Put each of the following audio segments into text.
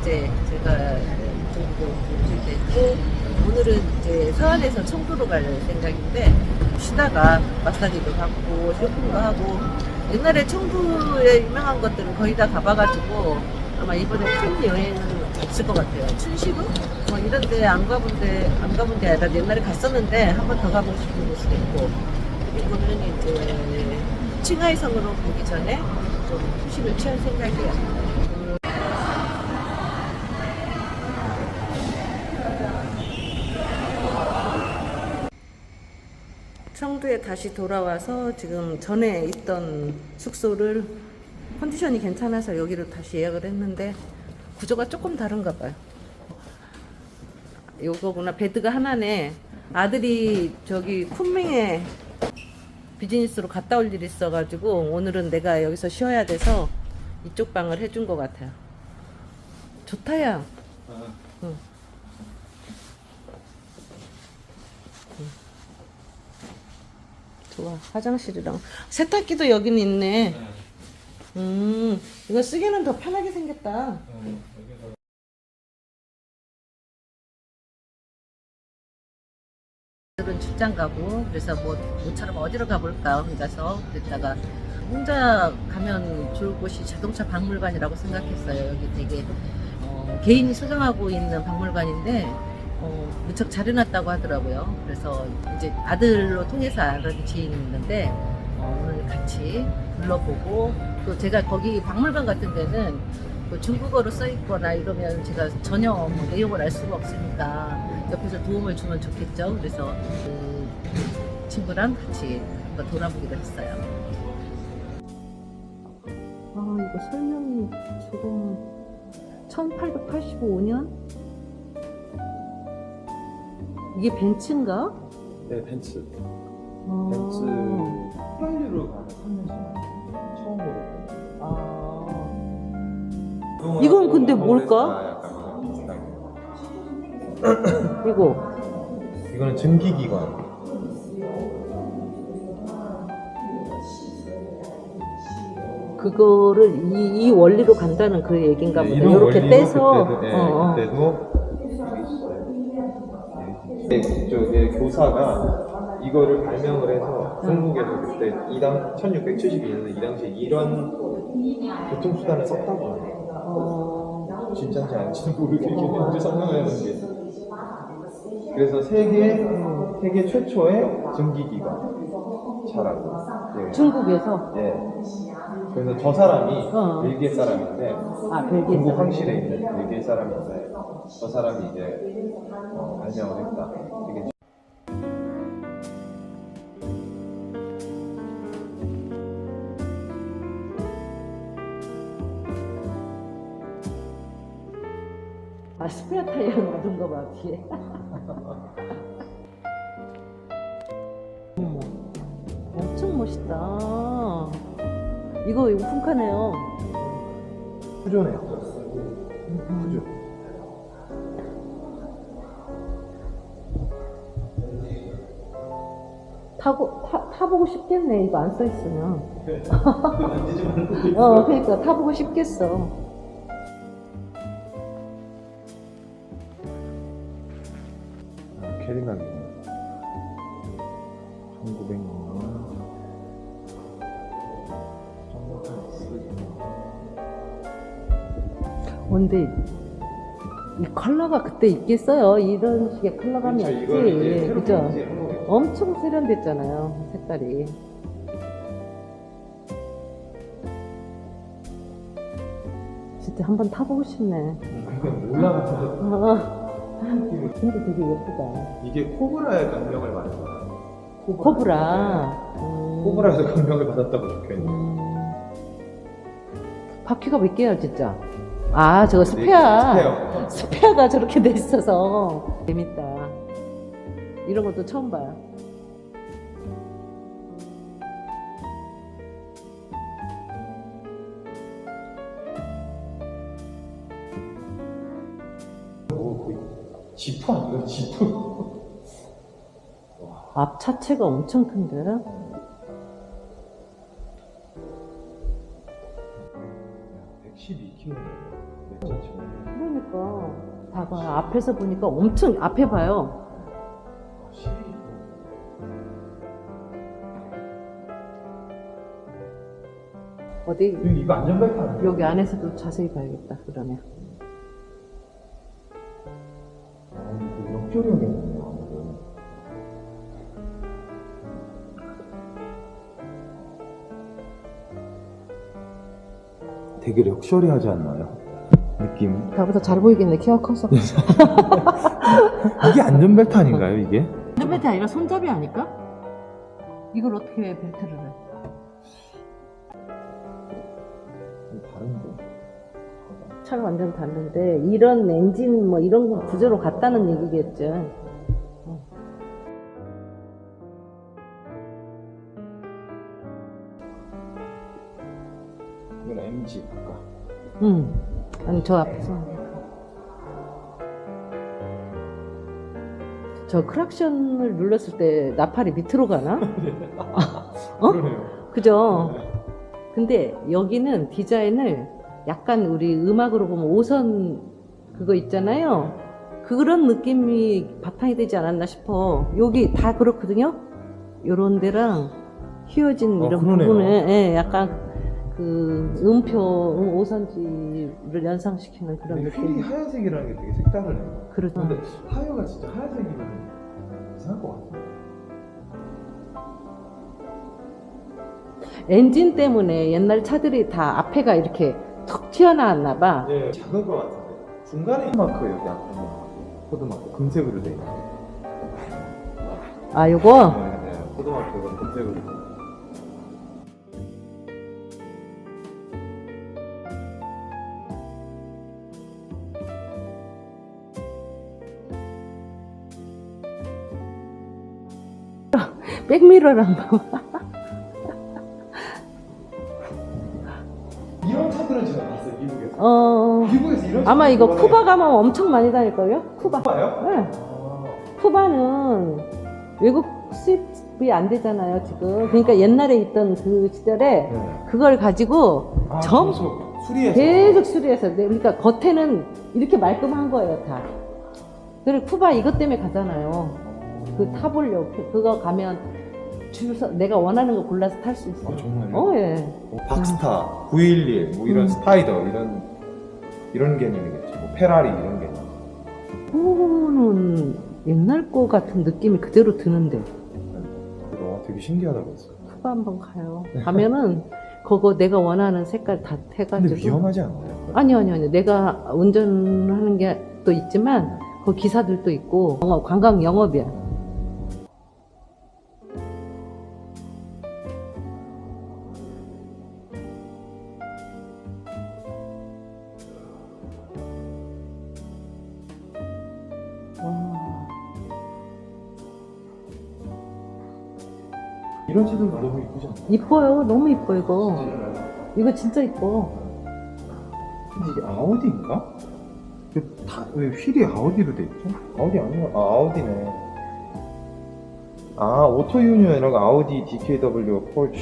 일주일째 제가 정도 있고 오늘은 이제 서안에서 청도로 갈 생각인데 쉬다가 마사지도 받고 쇼핑도 하고 옛날에 청도에 유명한 것들은 거의 다 가봐가지고 아마 이번에 큰 여행은 없을 것 같아요. 춘시로 뭐 이런 데 안 가본 데, 안 가본 게 아니라 옛날에 갔었는데 한 번 더 가보고 싶은 곳이 있고 그리고는 이제 칭하이 섬으로 가기 전에 좀 휴식을 취할 생각이에요. 청두에 다시 돌아와서 지금 전에 있던 숙소를 컨디션이 괜찮아서 여기로 다시 예약을 했는데 구조가 조금 다른가 봐요. 요거구나 베드가 하나네. 아들이 저기 쿤밍에 비즈니스로 갔다 올 일이 있어가지고 오늘은 내가 여기서 쉬어야 돼서 이쪽 방을 해준 것 같아요. 좋다야. 응. 좋아. 화장실이랑 세탁기도 여기는 있네. 음, 이거 쓰기는 더 편하게 생겼다. 오늘은 출장 가고 그래서 뭐 모처럼 어디로 가볼까 혼자서 그랬다가 혼자 가면 좋을 곳이 자동차 박물관이라고 생각했어요. 여기 되게 어, 개인이 소장하고 있는 박물관인데 어, 무척 잘 해놨다고 하더라고요. 그래서 이제 아들로 통해서 알아는 지인이 있는데 어, 오늘 같이 둘러보고 또 제가 거기 박물관 같은 데는 뭐 중국어로 써 있거나 이러면 제가 전혀 뭐 내용을 알 수가 없으니까 옆에서 도움을 주면 좋겠죠. 그래서 그 친구랑 같이 돌아보기로 했어요. 아 이거 설명이 지금 1885년 이게 벤츠인가? 네, 벤츠. 아, 벤츠 프라이드로 가는 3년씩 처음으로 가는. 아, 이건 근데 뭘까? 비슷한 거. 이거 이거는 증기기관. 그거를 이, 이 원리로 간다는 그 얘기인가 보다. 이런 이렇게 떼서 그때도, 네, 어, 어. 네, 그쪽에 교사가 이거를 발명을 해서 중국에서 그때 이 당 1672년에 이 당시에 이런 교통수단을 썼다고 해요. 어, 진짜인지 아닌지는 모르겠는데 현재 설명하는 게. 그래서 세계 세계 최초의 증기기관 차라고 예. 중국에서 예. 그래서 저 사람이 어. 벨기에 사람인데 아 벨기에 중국 사람. 황실에 있는 벨기에 사람인데 저 사람이 이제 어, 발명을 했다. 이게 아 스페어 타이어 놔둔 거봐 뒤에. 멋있다. 이거 오픈카네요. 푸조네요. 푸조. 타고 타, 타보고 싶겠네 이거 안 써 있으면. 어 그러니까 타보고 싶겠어. 때 있겠어요. 이런 식의 컬러감이 그렇죠, 없지. 이거는 이제 예, 새로 그죠? 이제. 엄청 세련됐잖아요. 색깔이. 진짜 한번 타보고 싶네. 이건 올라가서 아, 근데 되게 예쁘다. 이게 코브라의 강명을 받은 거야. 코브라. 음, 코브라에서 강명을 받았다고 적혀 있는. 음. 바퀴가 몇 개야, 진짜? 아, 저거 스페어. 스페어. 스페어가 저렇게 돼 있어서 재밌다. 이런 것도 처음 봐요. 뭐 거의 지프 아니에요? 지프. 앞 차체가 엄청 큰데? 12kg네요. 몇 cm? 그러니까 봐봐 앞에서 보니까 엄청 앞에 봐요. 12kg. 어디 이거 안전벨트 아니에요? 여기 안에서도 자세히 봐야겠다. 그러면 역조력이네요. 되게 럭셔리하지 않나요? 느낌. 나보다 잘 보이겠네. 키가 커서. 이게 안전벨트 아닌가요, 이게? 벨트 아니라 손잡이 아닐까? 이걸 어떻게 벨트를 해? 다른데. 차가 완전 다른데 이런 엔진 뭐 이런 거 구조로 같다는 얘기겠죠. 이건 MG 아까. 응. 아니 저 앞에서. 저 크락션을 눌렀을 때 나팔이 밑으로 가나? 어? 그러네요. 그죠? 근데 여기는 디자인을 약간 우리 음악으로 보면 5선 그거 있잖아요. 그런 느낌이 바탕이 되지 않았나 싶어. 여기 다 그렇거든요. 요런 데랑 휘어진 어, 이런 그러네요. 부분에 예, 약간 그 음표, 음, 5선지를 연상시키는 그런 근데 느낌. 하얀색이라는 게 되게 색다르네요. 그렇죠. 근데 하여가 진짜 하얀색이면 이상할 것 같아요. 엔진 때문에 옛날 차들이 다 앞에가 이렇게 툭 튀어나왔나 봐. 네, 작은 것 같은데. 중간에 마크 여기 앞에 코드 마크 금색으로 돼 있어요. 아, 요거? 네, 네. 코드 마크가 금색으로 돼 백미러랑 봐. 이런 차들은 제가 봤어요, 미국에서. 어, 미국에서 이런 아마 차들 이거. 쿠바 가면 엄청 많이 다닐걸요? 쿠바. 쿠바요? 네. 아, 쿠바는 외국 수입이 안 되잖아요, 지금. 그러니까 옛날에 있던 그 시절에 네. 그걸 가지고 아, 전 계속 수리해서. 계속 수리해서. 네, 그러니까 겉에는 이렇게 말끔한 거예요, 다. 그리고 쿠바 이것 때문에 가잖아요. 그 타보려고. 그거 가면 줄서 내가 원하는 거 골라서 탈 수 있어. 아, 정말요? 어, 예. 뭐 박스타, 911, 뭐 이런 음. 스파이더 이런 이런 개념이겠지. 뭐 페라리 이런 개념. 그거는 옛날 거 같은 느낌이 그대로 드는데. 와, 되게 신기하다고 했어요. 쿠바 한번 가요. 가면은 그거 내가 원하는 색깔 다 해가지고. 근데 위험하지 않나요? 아니요, 아니요, 아니요. 내가 운전하는 게 또 있지만 그 기사들도 있고 영업, 관광 영업이야. 이뻐요. 너무 이뻐 이거. 이거 진짜 이뻐. 근데 이게 아우디인가? 왜, 다, 왜 휠이 아우디로 돼 있죠? 아우디 아니야? 아, 아우디네. 아, 오토 유니언이라고 아우디, DKW, 폴츠,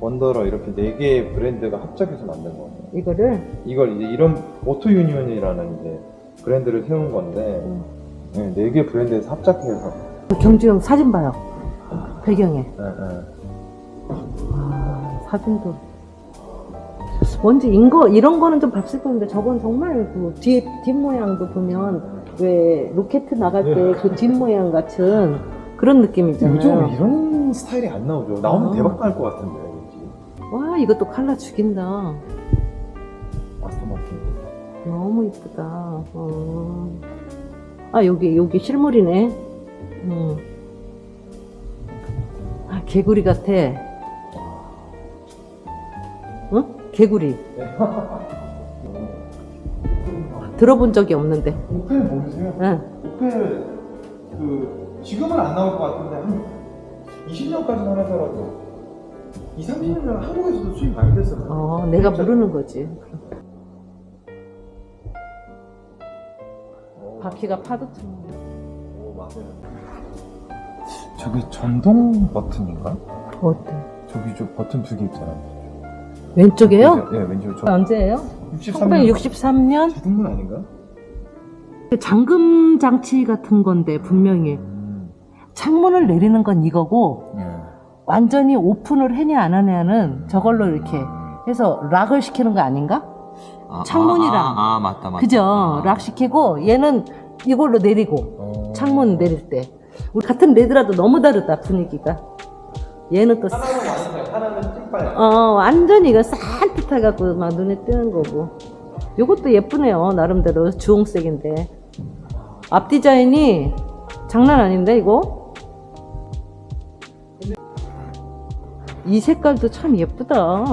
원더러 이렇게 네 개의 브랜드가 합작해서 만든 거예요. 이거를 이걸 이제 이런 오토 유니언이라는 이제 브랜드를 세운 건데 음. 네, 네개 브랜드에서 합작해서 경주 형 사진 봐요. 배경에. 네, 네. 아, 사진도. 뭔지 인거 이런 거는 좀 봤을 건데 저건 정말 그 뒤에 뒷 모양도 보면 왜 로켓 나갈 때 그 뒷 모양 같은 그런 느낌이잖아요. 요즘은 이런 스타일이 안 나오죠. 나오면 아. 대박 날 것 같은데 왠지. 와 이것도 칼라 죽인다. 마스터 마틴. 너무 이쁘다. 어. 아 여기 여기 실물이네. 음. 아 개구리 같아. 개구리. 들어본 적이 없는데. 오펠 모르세요? 응. 오펠 그 지금은 안 나올 것 같은데 한 20년까지만 하더라도 2, 30년 전에 한국에서도 수입 많이 됐었어요. 어, 내가 모르는 거지. 바퀴가 파도처럼. 오, 맞아요. 저게 전동 버튼인가? 어때? 저기 저 버튼 두 개 있잖아요. 왼쪽에요? 네, 왼쪽 저 언제예요? 63년 1963년 자동문 아닌가? 잠금 장치 같은 건데 분명히 음. 창문을 내리는 건 이거고 예. 완전히 오픈을 해냐 안 하냐는 저걸로 이렇게 해서 락을 시키는 거 아닌가? 아, 창문이랑. 아, 아, 아, 맞다 맞다 그죠? 아. 락 시키고 얘는 이걸로 내리고 어. 창문 내릴 때 우리 같은 레드라도 너무 다르다 분위기가 얘는 또하 완전 찐빨 어, 완전히 이거 산뜻해갖고 막 눈에 띄는 거고. 요것도 예쁘네요. 나름대로 주홍색인데. 앞 디자인이 장난 아닌데, 이거? 이 색깔도 참 예쁘다.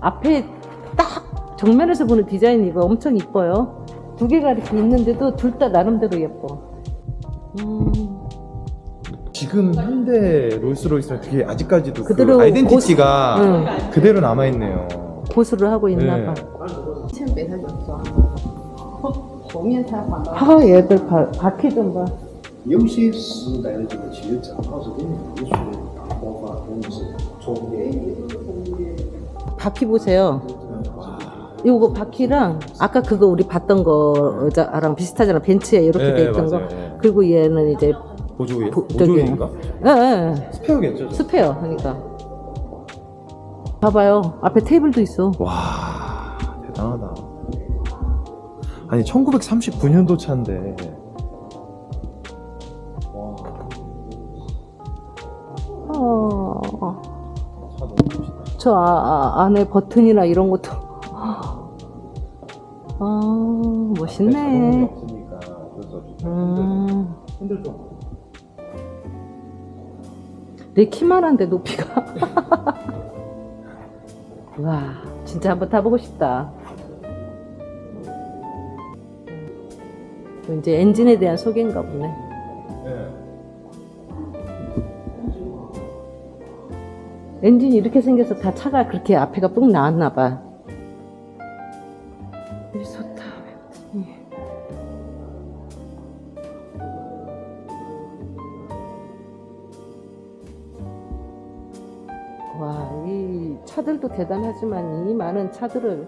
앞에 딱 정면에서 보는 디자인이 이거 엄청 이뻐요. 두 개가 이렇게 있는데도 둘 다 나름대로 예뻐. 음, 지금 현대 롤스로이스는 되게 아직까지도 그대로 그 아이덴티티가 응. 그대로 남아 있네요. 고수를 하고 있나 네. 봐. 아, 얘들 바, 바퀴 좀 봐.有些时代的这个汽车正好是跟艺术的大爆发同时重叠。 바퀴 보세요. 요거 바퀴랑 아까 그거 우리 봤던 거랑 비슷하잖아. 벤츠에 이렇게 네, 돼 있던 맞아요. 거. 네. 그리고 얘는 이제 보조기 보- 보조기인가? 예, 예, 스페어겠죠. 예. 스페어 그러니까. 봐봐요. 앞에 테이블도 있어. 와 대단하다. 아니 1939년도 차인데. 와. 어, 차 너무 멋있다. 저 아, 아, 안에 버튼이나 이런 것도. 아, 자동이 멋있네. 없으니까 어쩔 수 없이 음, 핸들 좀. 내 키만 한데 높이가. 와, 진짜 한번 타보고 싶다. 이제 엔진에 대한 소개인가 보네. 네. 엔진이 이렇게 생겨서 다 차가 그렇게 앞에가 뿡 나왔나 봐. 하지만 이 많은 차들을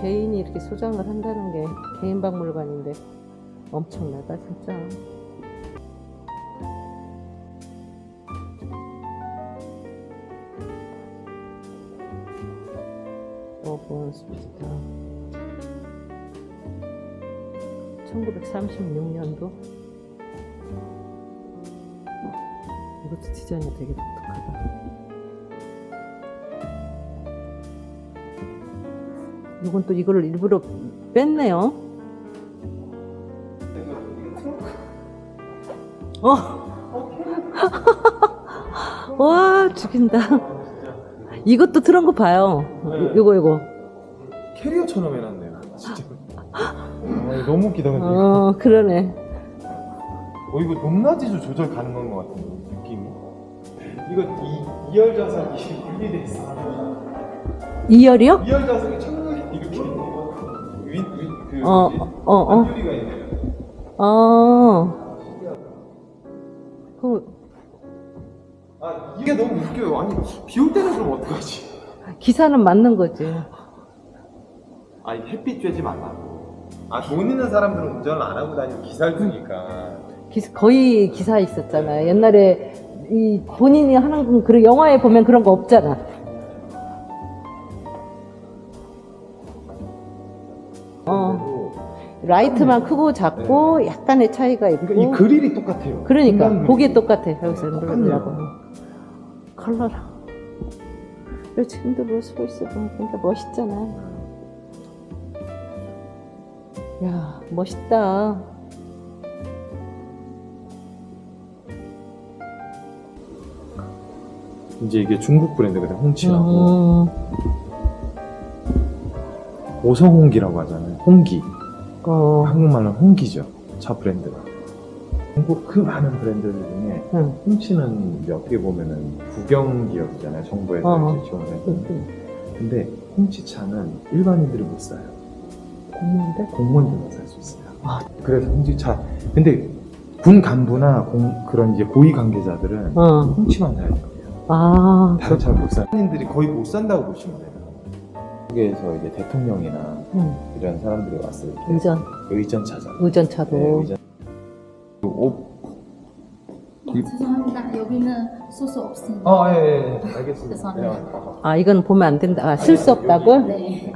개인이 이렇게 소장을 한다는 게 개인 박물관인데 엄청나다 진짜. 스피드 1936년도? 이것도 디자인이 되게 독특하다 이건 또 이거를 일부러 뺐네요 어. 와 죽인다 이것도 트렁크 봐요 네. 요거 요거 캐리어처럼 해놨네요. 진짜. 아, 너무 웃기다 근데. 이거. 어 그러네 어 이거 높낮이도 조절 가능한 것 같은 느낌이. 이거 이 이열 좌석이 분리돼 있어. 2열이요? 이열 좌석이 어, 어, 어. 어. 그 아 이게 너무 웃겨요. 아니 비 올 때는 그럼 어떡하지? 기사는 맞는 거지. 아니 햇빛 쬐지 말라고. 아돈 있는 사람들은 운전을 안 하고 다니는 기사를 두니까. 기사, 거의 기사 있었잖아. 옛날에 이 본인이 하는 그런 영화에 보면 그런 거 없잖아. 라이트만 크고 작고 약간의 차이가 있고. 그러니까 이 그릴이 똑같아요. 그러니까 보기. 똑같아. 여기서. 누르더라고. 컬러랑. 그리고 지금도 보면 그러니까 멋있잖아. 야 멋있다. 이제 이게 중국 브랜드거든 홍치라고. 음, 고성홍기라고 하잖아요. 홍기. 어, 한국말로 홍기죠. 차 브랜드가. 한국 그 많은 브랜드들 중에 응. 홍치는 이제 어떻게 보면은 국영 기업이잖아요. 정부에서 어. 이제 지원을. 응. 근데 홍치차는 일반인들이 못 사요. 공무원들? 공무원들만 살 수 있어요. 아. 그래서 홍치차. 근데 군 간부나 공, 그런 이제 고위 관계자들은 어, 홍치만 사야 돼요. 아, 다른 차를 못 사. 일반인들이 거의 못 산다고 보시면 돼요. 한국에서 이제 대통령이나 응. 이런 사람들이 왔을 때 의전, 의전차죠. 의전차도. 네, 의전. 그 옷. 이- 죄송합니다. 여기는 소스 없습니다. 아, 예, 예, 예. 알겠습니다. 죄송합니다. 네, 아, 아, 이건 보면 안 된다. 아, 쓸 수 없다고? 네.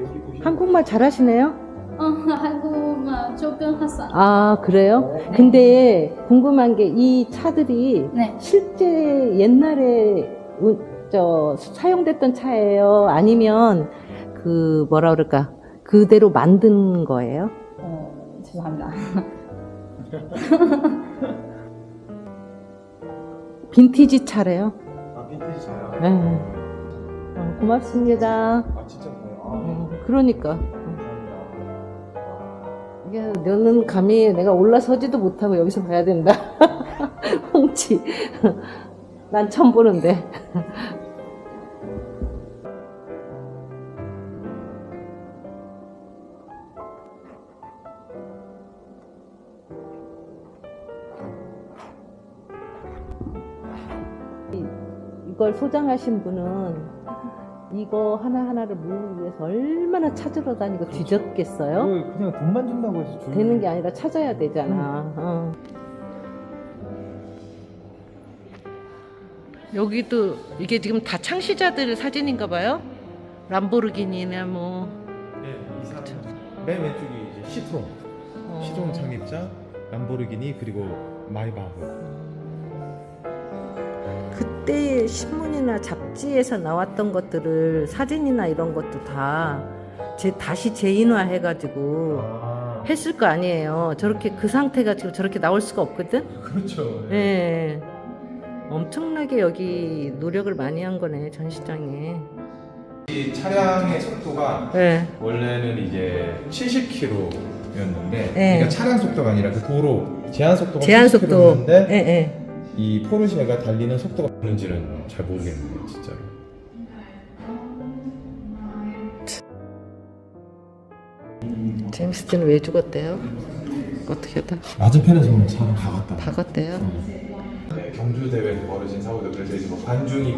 여기 보시면 한국말 잘하시네요? 어, 한국말 조금 하사. 아, 그래요? 근데 궁금한 게 이 차들이 네. 실제 옛날에 우- 저 사용됐던 차예요? 아니면 그 뭐라 그럴까? 그대로 만든 거예요? 어, 죄송합니다. 빈티지 차래요? 아, 빈티지 차요? 네. 어, 고맙습니다. 아, 진짜 좋아요. 아, 어, 그러니까. 감사합니다. 이게 너는 감히 내가 올라서지도 못하고 여기서 봐야 된다. 홍치. 난 처음 보는데. 이걸 소장하신 분은 이거 하나하나를 모으기 위해서 얼마나 찾으러 다니고 뒤졌겠어요? 이거 그냥 돈만 준다고 해서 줄 되는 게 아니라 찾아야 되잖아. 어. 여기도 이게 지금 다 창시자들 사진인가 봐요. 람보르기니나 뭐 네, 이 사람 맨 왼쪽이 이제 시트롱. 어. 시종 창립자, 람보르기니 그리고 마이바흐. 그때 신문이나 잡지에서 나왔던 것들을 사진이나 이런 것도 다 제, 다시 재인화 해가지고 아, 했을 거 아니에요. 저렇게 그 상태가 지금 저렇게 나올 수가 없거든. 그렇죠. 예. 엄청나게 여기 노력을 많이 한 거네 전시장에. 이 차량의 속도가 예. 원래는 이제 70km였는데 네. 그러니까 차량 속도가 아니라 그 도로 제한 속도가 제한 속도. 70km였는데 예, 예. 이 포르쉐가 달리는 속도가 있는지는 잘 모르겠네요, 진짜로. 제임스 딘은 왜 죽었대요? 어떻게 다 맞은편에서 차가 다 갔다. 박았대요? 네, 경주 대회에서 벌어진 사고도 그래서 이제 뭐 관중이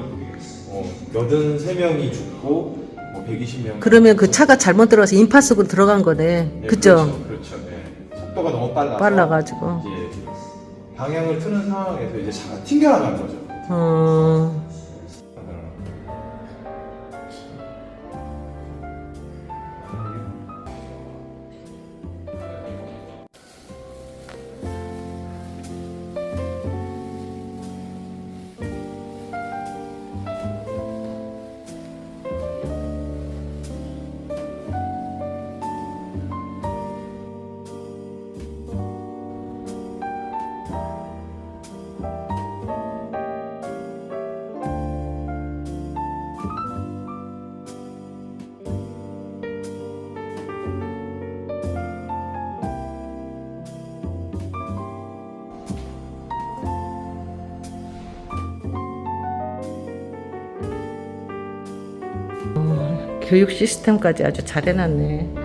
어, 83명이 죽고 뭐 120명. 그러면 그 차가 잘못 들어가서 인파 속으로 들어간 거네. 네, 그죠? 그렇죠. 그렇죠. 네. 속도가 너무 빨라서 빨라가지고. 이제 방향을 트는 상황에서 이제 차가 튕겨나가는 거죠. 어, 교육 시스템까지 아주 잘 해놨네.